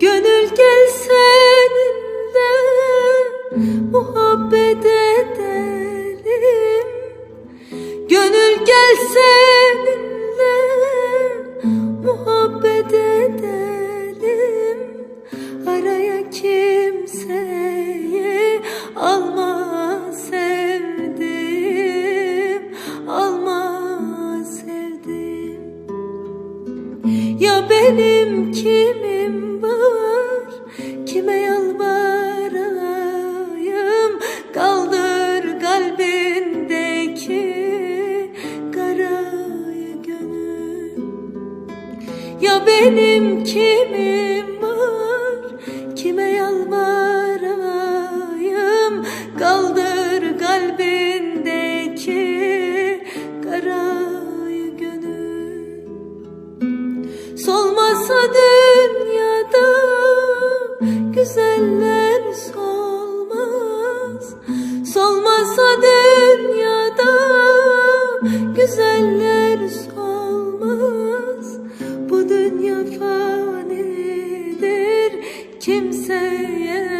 Gönül gel seninle muhabbet edelim. Gönül gel seninle muhabbet edelim. Araya kimseyi alma sevdim Alma sevdim. Ya benim Ya benim kimim var? Kime yalvarayım? Kaldır kalbindeki Karayı gönül. Solmasa dünyada güzeller solmaz. Solmasa dünyada güzeller kimseye